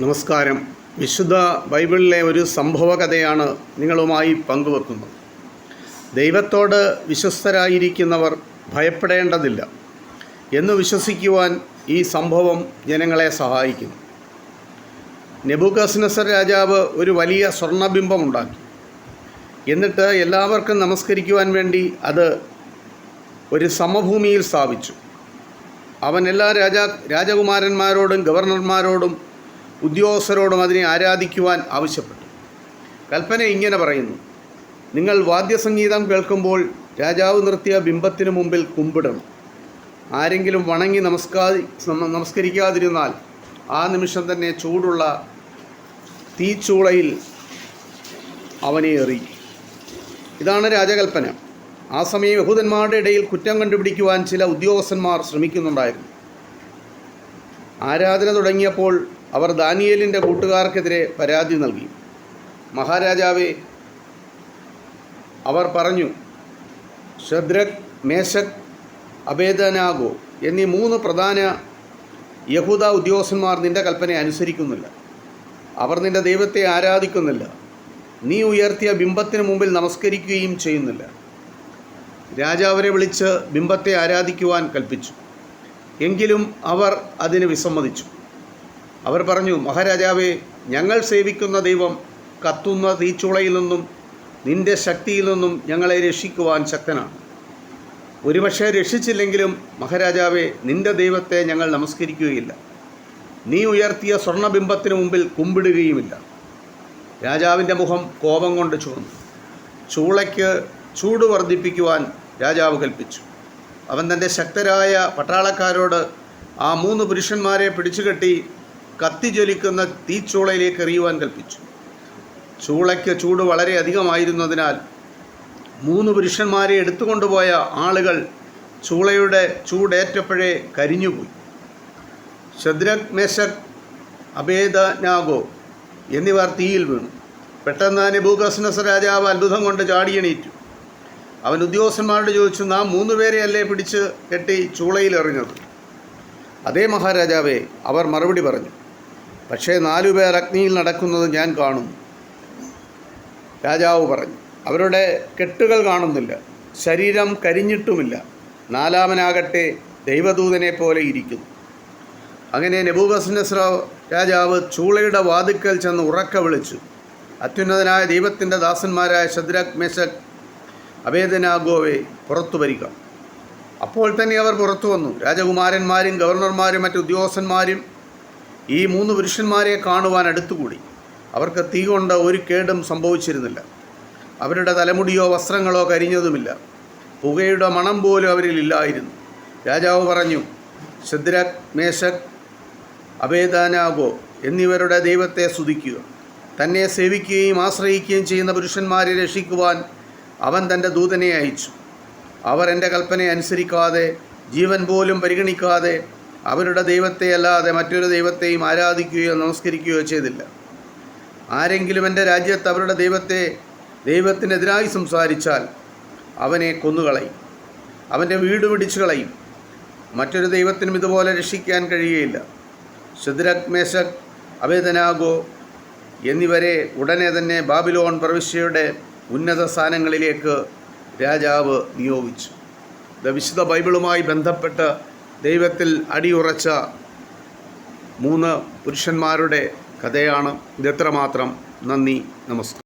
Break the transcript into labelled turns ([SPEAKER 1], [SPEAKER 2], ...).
[SPEAKER 1] നമസ്കാരം. വിശുദ്ധ ബൈബിളിലെ ഒരു സംഭവകഥയാണ് നിങ്ങളുമായി പങ്കുവെക്കുന്നത്. ദൈവത്തോട് വിശ്വസ്തരായിരിക്കുന്നവർ ഭയപ്പെടേണ്ടതില്ല എന്ന് വിശ്വസിക്കുവാൻ ഈ സംഭവം ജനങ്ങളെ സഹായിക്കുന്നു. നെബുക്കസ്നസർ രാജാവ് ഒരു വലിയ സ്വർണബിംബം ഉണ്ടാക്കി. എന്നിട്ട് എല്ലാവർക്കും നമസ്കരിക്കുവാൻ വേണ്ടി അത് ഒരു സമഭൂമിയിൽ സ്ഥാപിച്ചു. അവൻ എല്ലാ രാജാ രാജകുമാരന്മാരോടും ഗവർണർമാരോടും ഉദ്യോഗസ്ഥരോടും അതിനെ ആരാധിക്കുവാൻ ആവശ്യപ്പെട്ടു. കൽപ്പന ഇങ്ങനെ പറയുന്നു. നിങ്ങൾ വാദ്യസംഗീതം കേൾക്കുമ്പോൾ രാജാവ് നിർത്തിയ ബിംബത്തിന് മുമ്പിൽ കുമ്പിടണം. ആരെങ്കിലും വണങ്ങി നമസ്കാരി നമസ്കരിക്കാതിരുന്നാൽ ആ നിമിഷം തന്നെ ചൂടുള്ള തീച്ചൂളയിൽ അവനെ എറി ഇതാണ് രാജകൽപ്പന. ആ സമയം യഹൂദന്മാരുടെ ഇടയിൽ കുറ്റം കണ്ടുപിടിക്കുവാൻ ചില ഉദ്യോഗസ്ഥന്മാർ ശ്രമിക്കുന്നുണ്ടായിരുന്നു. ആരാധന തുടങ്ങിയപ്പോൾ അവർ ദാനിയേലിന്റെ കൂട്ടുകാർക്കെതിരെ പരാതി നൽകി. മഹാരാജാവെ അവർ പറഞ്ഞു ഷദ്രക് മേശക് അബേദനാഗോ എന്നീ മൂന്ന് പ്രധാന യഹൂദ ഉദ്യോഗസ്ഥന്മാർ നിന്റെ കൽപ്പന അനുസരിക്കുന്നില്ല. അവർ നിന്റെ ദൈവത്തെ ആരാധിക്കുന്നില്ല. നീ ഉയർത്തിയ ബിംബത്തിന് മുമ്പിൽ നമസ്കരിക്കുകയും ചെയ്യുന്നില്ല. രാജാവരെ വിളിച്ച് ബിംബത്തെ ആരാധിക്കുവാൻ കൽപ്പിച്ചു. എങ്കിലും അവർ അതിന് വിസമ്മതിച്ചു. അവർ പറഞ്ഞു മഹാരാജാവേ ഞങ്ങൾ സേവിക്കുന്ന ദൈവം കത്തുന്ന തീച്ചുളയിൽ നിന്നും നിന്റെ ശക്തിയിൽ നിന്നും ഞങ്ങളെ രക്ഷിക്കുവാൻ ശക്തനാണ്. ഒരുപക്ഷെ രക്ഷിച്ചില്ലെങ്കിലും മഹാരാജാവേ നിന്റെ ദൈവത്തെ ഞങ്ങൾ നമസ്കരിക്കുകയില്ല. നീ ഉയർത്തിയ സ്വർണബിംബത്തിന് മുമ്പിൽ കുമ്പിടുകയുമില്ല. രാജാവിന്റെ മുഖം കോപം കൊണ്ട് ചുവന്നു. ചൂളയ്ക്ക് ചൂട് വർദ്ധിപ്പിക്കുവാൻ രാജാവ് കൽപ്പിച്ചു. അവൻ തന്റെ ശക്തരായ പട്ടാളക്കാരോട് ആ മൂന്ന് പുരുഷന്മാരെ പിടിച്ചുകെട്ടി കത്തിജ്വലിക്കുന്ന തീച്ചൂളയിലേക്ക് എറിയുവാൻ കൽപ്പിച്ചു. ചൂളയ്ക്ക് ചൂട് വളരെ അധികമായിരുന്നതിനാൽ മൂന്ന് പുരുഷന്മാരെ എടുത്തുകൊണ്ടുപോയ ആളുകൾ ചൂളയുടെ ചൂടേറ്റപ്പോഴേ കരിഞ്ഞുപോയി. ശദ്രക് മേശക് അഭേദനാഗോ എന്നിവർ തീയിൽ വീണു. പെട്ടെന്ന് നെബൂക്കസ്നസ് രാജാവ് അത്ഭുതം കൊണ്ട് ചാടിയണീറ്റു അവൻ ഉദ്യോഗസ്ഥന്മാരോട് ചോദിച്ചു നാം മൂന്ന് പേരെയല്ലേ പിടിച്ച് കെട്ടി ചൂളയിൽ എറിഞ്ഞത്? അതേ മഹാരാജാവേ അവർ മറുപടി പറഞ്ഞു പക്ഷേ നാലു പേർ അഗ്നിയിൽ നടക്കുന്നത് ഞാൻ കാണും. രാജാവ് പറഞ്ഞു അവരുടെ കെട്ടുകൾ കാണുന്നില്ല ശരീരം കരിഞ്ഞിട്ടുമില്ല നാലാമനാകട്ടെ ദൈവദൂതനെ പോലെ ഇരിക്കുന്നു. അങ്ങനെ നെബൂബസ്നസ്ര രാജാവ് ചൂളയുടെ വാതുക്കൽ ചെന്ന് ഉറക്ക വിളിച്ചു അത്യുന്നതനായ ദൈവത്തിന്റെ ദാസന്മാരായ ശദ്രക് മേശക് അവേദനാഗോവെ പുറത്തു വരിക. അപ്പോൾ തന്നെ അവർ പുറത്തു വന്നു. രാജകുമാരന്മാരും ഗവർണർമാരും മറ്റു ഉദ്യോഗസ്ഥന്മാരും ഈ മൂന്ന് പുരുഷന്മാരെ കാണുവാൻ അടുത്തുകൂടി. അവർക്ക് തീ കൊണ്ട് ഒരു കേടും സംഭവിച്ചിരുന്നില്ല. അവരുടെ തലമുടിയോ വസ്ത്രങ്ങളോ കരിഞ്ഞതുമില്ല. പുകയുടെ മണം പോലും അവരിൽ ഇല്ലായിരുന്നു. രാജാവ് പറഞ്ഞു ശദ്രക് മേശക് അഭേദാനാഗോ എന്നിവരുടെ ദൈവത്തെ സ്തുതിക്കുക. തന്നെ സേവിക്കുകയും ആശ്രയിക്കുകയും ചെയ്യുന്ന പുരുഷന്മാരെ രക്ഷിക്കുവാൻ അവൻ തന്റെ ദൂതനെ അയച്ചു. അവർ എന്റെ കൽപ്പന അനുസരിക്കാതെ ജീവൻ പോലും പരിഗണിക്കാതെ അവരുടെ ദൈവത്തെ അല്ലാതെ മറ്റൊരു ദൈവത്തെയും ആരാധിക്കുകയോ നമസ്കരിക്കുകയോ ചെയ്തില്ല. ആരെങ്കിലും എന്റെ രാജ്യത്ത് അവരുടെ ദൈവത്തെ ദൈവത്തിനെതിരായി സംസാരിച്ചാൽ അവനെ കൊന്നുകളയും. അവന്റെ വീട് പിടിച്ചു കളയും മറ്റൊരു ദൈവത്തിനും ഇതുപോലെ രക്ഷിക്കാൻ കഴിയുകയില്ല. ശുദ്രക് മേശക് അവേദനാഗോ എന്നിവരെ ഉടനെ തന്നെ ബാബിലോൺ പ്രവിശ്യയുടെ ഉന്നത സ്ഥാനങ്ങളിലേക്ക് രാജാവ് നിയോഗിച്ചു. ദ വിശുദ്ധ ബൈബിളുമായി ബന്ധപ്പെട്ട് ദൈവത്തിൽ അടിയുറച്ച മൂന്ന് പുരുഷന്മാരുടെ കഥയാണ് ഇതെത്രമാത്രം നന്ദി നമസ്കാരം.